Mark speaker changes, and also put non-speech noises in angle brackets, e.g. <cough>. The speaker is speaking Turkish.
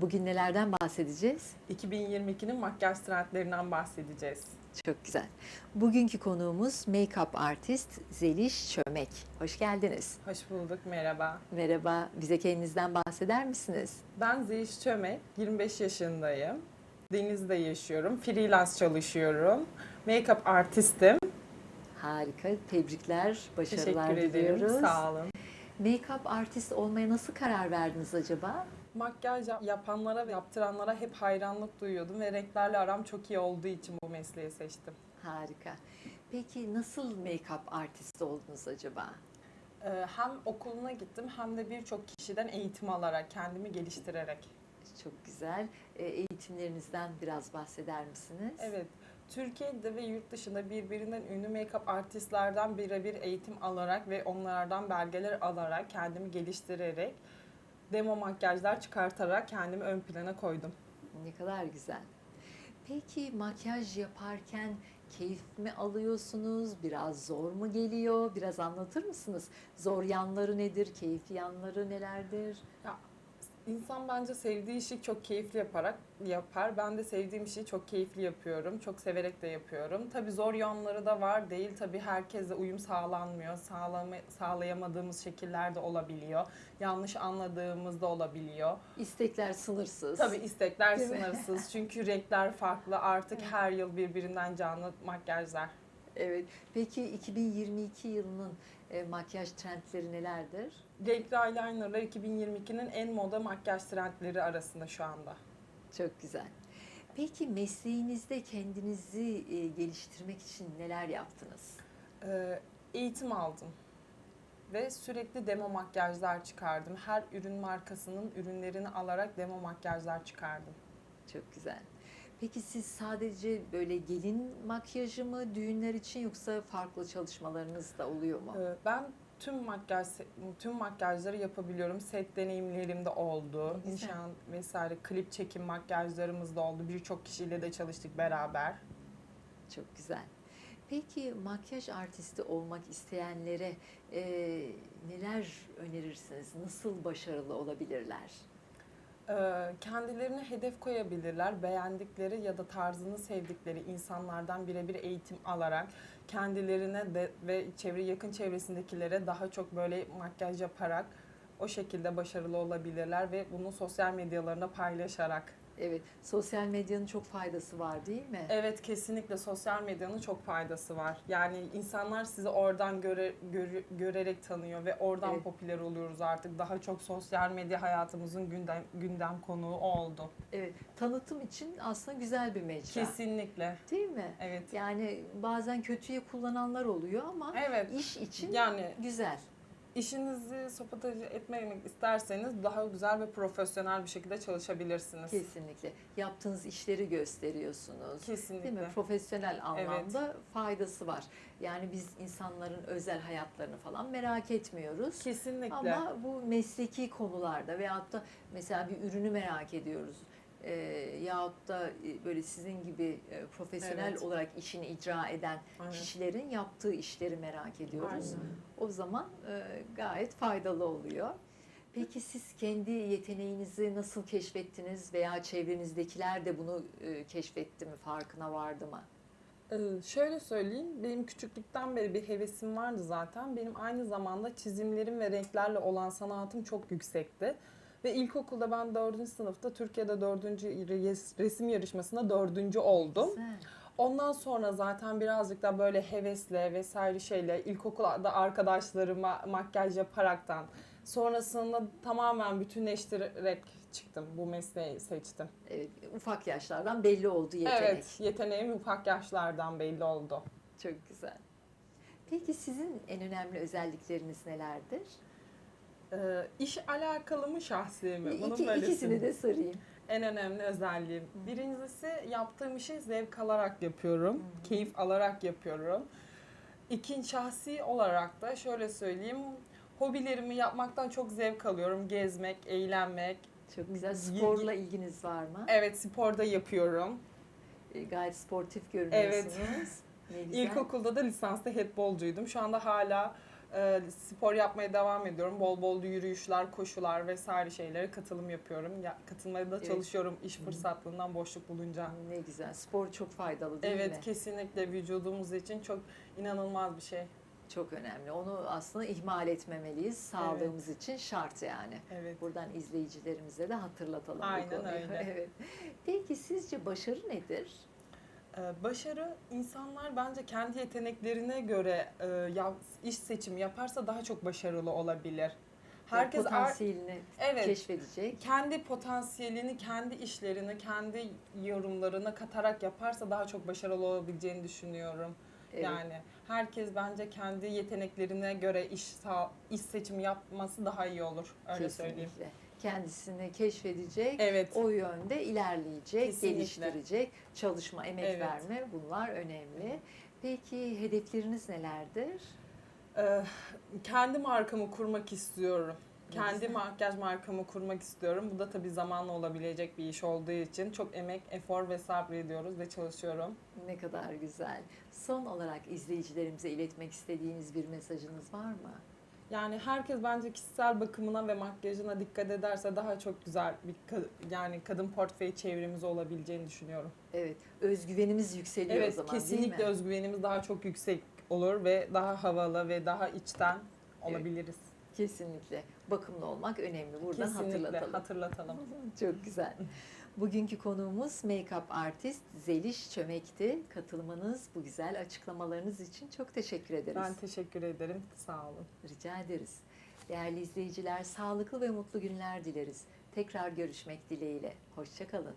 Speaker 1: Bugün nelerden bahsedeceğiz?
Speaker 2: 2022'nin makyaj trendlerinden bahsedeceğiz.
Speaker 1: Çok güzel. Bugünkü konuğumuz make-up artist Zeliş Çömek. Hoş geldiniz.
Speaker 2: Hoş bulduk, merhaba.
Speaker 1: Merhaba, bize kendinizden bahseder misiniz?
Speaker 2: Ben Zeliş Çömek, 25 yaşındayım. Deniz'de yaşıyorum, freelance çalışıyorum. Make-up artistim.
Speaker 1: Harika, tebrikler, başarılar
Speaker 2: Teşekkür ederim,
Speaker 1: diliyoruz.
Speaker 2: sağ olun.
Speaker 1: Make-up artist olmaya nasıl karar verdiniz acaba?
Speaker 2: Makyaj yap- yapanlara ve yaptıranlara hep hayranlık duyuyordum ve renklerle aram çok iyi olduğu için bu mesleği seçtim.
Speaker 1: Harika. Peki nasıl make-up artist oldunuz acaba?
Speaker 2: Ee, Hem okuluna gittim hem de birçok kişiden eğitim alarak, kendimi geliştirerek.
Speaker 1: Çok güzel. E, Eğitimlerinizden biraz bahseder misiniz?
Speaker 2: Evet, Türkiye'de ve yurt dışında birbirinden ünlü make-up artistlerden birebir eğitim alarak ve onlardan belgeler alarak kendimi geliştirerek demo makyajlar çıkartarak kendimi ön plana koydum.
Speaker 1: Ne kadar güzel. Peki makyaj yaparken keyif mi alıyorsunuz? Biraz zor mu geliyor? Biraz anlatır mısınız? Zor yanları nedir? Keyifli yanları nelerdir?
Speaker 2: İnsan bence sevdiği işi çok keyifli yaparak yapar. Ben de sevdiğim işi çok keyifli yapıyorum. Çok severek de yapıyorum. Tabii zor yanları da var değil. Tabii herkesle uyum sağlanmıyor. Sağlama, sağlayamadığımız şekiller de olabiliyor. Yanlış anladığımız da olabiliyor.
Speaker 1: İstekler sınırsız.
Speaker 2: Tabii istekler sınırsız. Çünkü renkler farklı. Artık her yıl birbirinden canlı makyajlar.
Speaker 1: Evet. Peki 2022 yılının e, makyaj trendleri nelerdir?
Speaker 2: Renkli eyelinerlar 2022'nin en moda makyaj trendleri arasında şu anda.
Speaker 1: Çok güzel. Peki mesleğinizde kendinizi e, geliştirmek için neler yaptınız?
Speaker 2: Ee, eğitim aldım ve sürekli demo makyajlar çıkardım. Her ürün markasının ürünlerini alarak demo makyajlar çıkardım.
Speaker 1: Çok güzel. Peki siz sadece böyle gelin makyajı mı düğünler için yoksa farklı çalışmalarınız da oluyor mu?
Speaker 2: Ee, ben tüm makyaj tüm makyajları yapabiliyorum. Set deneyimlerim de oldu.
Speaker 1: Ne güzel.
Speaker 2: Nişan vesaire klip çekim makyajlarımız da oldu. Birçok kişiyle de çalıştık beraber.
Speaker 1: Çok güzel. Peki makyaj artisti olmak isteyenlere e, neler önerirsiniz? Nasıl başarılı olabilirler?
Speaker 2: Ee, kendilerine hedef koyabilirler. Beğendikleri ya da tarzını sevdikleri insanlardan birebir eğitim alarak kendilerine de ve çevre yakın çevresindekilere daha çok böyle makyaj yaparak o şekilde başarılı olabilirler ve bunu sosyal medyalarında paylaşarak.
Speaker 1: Evet, sosyal medyanın çok faydası var değil mi?
Speaker 2: Evet kesinlikle sosyal medyanın çok faydası var. Yani insanlar sizi oradan göre, göre- görerek tanıyor ve oradan
Speaker 1: Evet.
Speaker 2: popüler oluyoruz artık. Daha çok sosyal medya hayatımızın gündem gündem konuğu oldu.
Speaker 1: Evet, tanıtım için aslında güzel bir mecra.
Speaker 2: Kesinlikle.
Speaker 1: Değil mi?
Speaker 2: Evet.
Speaker 1: Yani bazen kötüye kullananlar oluyor ama
Speaker 2: Evet.
Speaker 1: iş için
Speaker 2: Yani
Speaker 1: güzel.
Speaker 2: İşinizi sabotaj etmemek isterseniz daha güzel ve profesyonel bir şekilde çalışabilirsiniz.
Speaker 1: Kesinlikle. Yaptığınız işleri gösteriyorsunuz.
Speaker 2: Kesinlikle.
Speaker 1: Değil mi? Profesyonel anlamda faydası var. Yani biz insanların özel hayatlarını falan merak etmiyoruz.
Speaker 2: Kesinlikle.
Speaker 1: Ama bu mesleki konularda veyahut da mesela bir ürünü merak ediyoruz. Ee, yahut da e, böyle sizin gibi e, profesyonel
Speaker 2: Evet.
Speaker 1: olarak işini icra eden
Speaker 2: Aynen.
Speaker 1: kişilerin yaptığı işleri merak ediyoruz.
Speaker 2: Aynen.
Speaker 1: O zaman e, gayet faydalı oluyor. Peki siz kendi yeteneğinizi nasıl keşfettiniz veya çevrenizdekiler de bunu e, keşfetti mi, farkına vardı mı?
Speaker 2: Ee, şöyle söyleyeyim, benim küçüklükten beri bir hevesim vardı zaten. Benim aynı zamanda çizimlerim ve renklerle olan sanatım çok yüksekti. Ve ilkokulda ben 4. sınıfta Türkiye'de 4. resim yarışmasında 4. oldum.
Speaker 1: Güzel.
Speaker 2: Ondan sonra zaten birazcık da böyle hevesle vesaire şeyle ilkokulda arkadaşlarıma makyaj yaparaktan sonrasında tamamen bütünleştirerek çıktım. Bu mesleği seçtim.
Speaker 1: Evet, ufak yaşlardan belli oldu yetenek.
Speaker 2: Evet, yeteneğim ufak yaşlardan belli oldu.
Speaker 1: Çok güzel. Peki sizin en önemli özellikleriniz nelerdir?
Speaker 2: Ee, iş alakalı mı şahsi mi? Bunu
Speaker 1: İki, ikisini de sorayım.
Speaker 2: En önemli özelliğim. Birincisi yaptığım işi zevk alarak yapıyorum.
Speaker 1: Hı.
Speaker 2: Keyif alarak yapıyorum. İkinci şahsi olarak da şöyle söyleyeyim. Hobilerimi yapmaktan çok zevk alıyorum. Gezmek, eğlenmek.
Speaker 1: Çok güzel. Sporla ilginiz var mı?
Speaker 2: Evet sporda yapıyorum.
Speaker 1: E, Gayet sportif görünüyorsunuz. Ne <laughs> güzel.
Speaker 2: İlkokulda da lisanslı handbolcuydum. Şu anda hala e, spor yapmaya devam ediyorum. Bol bol yürüyüşler, koşular vesaire şeylere katılım yapıyorum. Ya, katılmaya da
Speaker 1: Evet.
Speaker 2: çalışıyorum iş fırsatlığından boşluk bulunca.
Speaker 1: Ne güzel. Spor çok faydalı değil
Speaker 2: Evet
Speaker 1: mi?
Speaker 2: kesinlikle vücudumuz için çok inanılmaz bir şey.
Speaker 1: Çok önemli. Onu aslında ihmal etmemeliyiz. Sağlığımız için şart yani.
Speaker 2: Evet.
Speaker 1: Buradan izleyicilerimize de hatırlatalım
Speaker 2: Aynen
Speaker 1: bu konuyu.
Speaker 2: öyle. <laughs>
Speaker 1: evet. Peki sizce başarı nedir?
Speaker 2: Ee, Başarı insanlar bence kendi yeteneklerine göre e, iş seçimi yaparsa daha çok başarılı olabilir. Herkes
Speaker 1: potansiyelini
Speaker 2: evet
Speaker 1: keşfedecek.
Speaker 2: kendi potansiyelini, kendi işlerini, kendi yorumlarına katarak yaparsa daha çok başarılı olabileceğini düşünüyorum.
Speaker 1: Evet.
Speaker 2: Yani herkes bence kendi yeteneklerine göre iş iş seçimi yapması daha iyi olur. Öyle söyleyeyim.
Speaker 1: Kendisini keşfedecek,
Speaker 2: Evet.
Speaker 1: o yönde ilerleyecek,
Speaker 2: Kesinlikle.
Speaker 1: geliştirecek, çalışma, emek
Speaker 2: Evet.
Speaker 1: verme bunlar önemli. Peki hedefleriniz nelerdir?
Speaker 2: Ee, kendi markamı kurmak istiyorum. Kendi makyaj markamı kurmak istiyorum. Bu da tabii zamanla olabilecek bir iş olduğu için çok emek, efor ve sabrediyoruz ve çalışıyorum.
Speaker 1: Ne kadar güzel. Son olarak izleyicilerimize iletmek istediğiniz bir mesajınız var mı?
Speaker 2: Yani herkes bence kişisel bakımına ve makyajına dikkat ederse daha çok güzel bir ka- yani kadın portföy çevremiz olabileceğini düşünüyorum.
Speaker 1: Evet, özgüvenimiz yükseliyor o
Speaker 2: evet,
Speaker 1: zaman değil
Speaker 2: kesinlikle
Speaker 1: mi?
Speaker 2: özgüvenimiz daha çok yüksek olur ve daha havalı ve daha içten olabiliriz.
Speaker 1: Kesinlikle. Bakımlı olmak önemli. Buradan
Speaker 2: kesinlikle
Speaker 1: hatırlatalım.
Speaker 2: hatırlatalım.
Speaker 1: Çok güzel. Bugünkü konuğumuz make-up artist Zeliş Çömek'ti. Katılmanız, bu güzel açıklamalarınız için çok teşekkür ederiz.
Speaker 2: Ben teşekkür ederim. Sağ olun.
Speaker 1: Rica ederiz. Değerli izleyiciler, sağlıklı ve mutlu günler dileriz. Tekrar görüşmek dileğiyle. Hoşçakalın.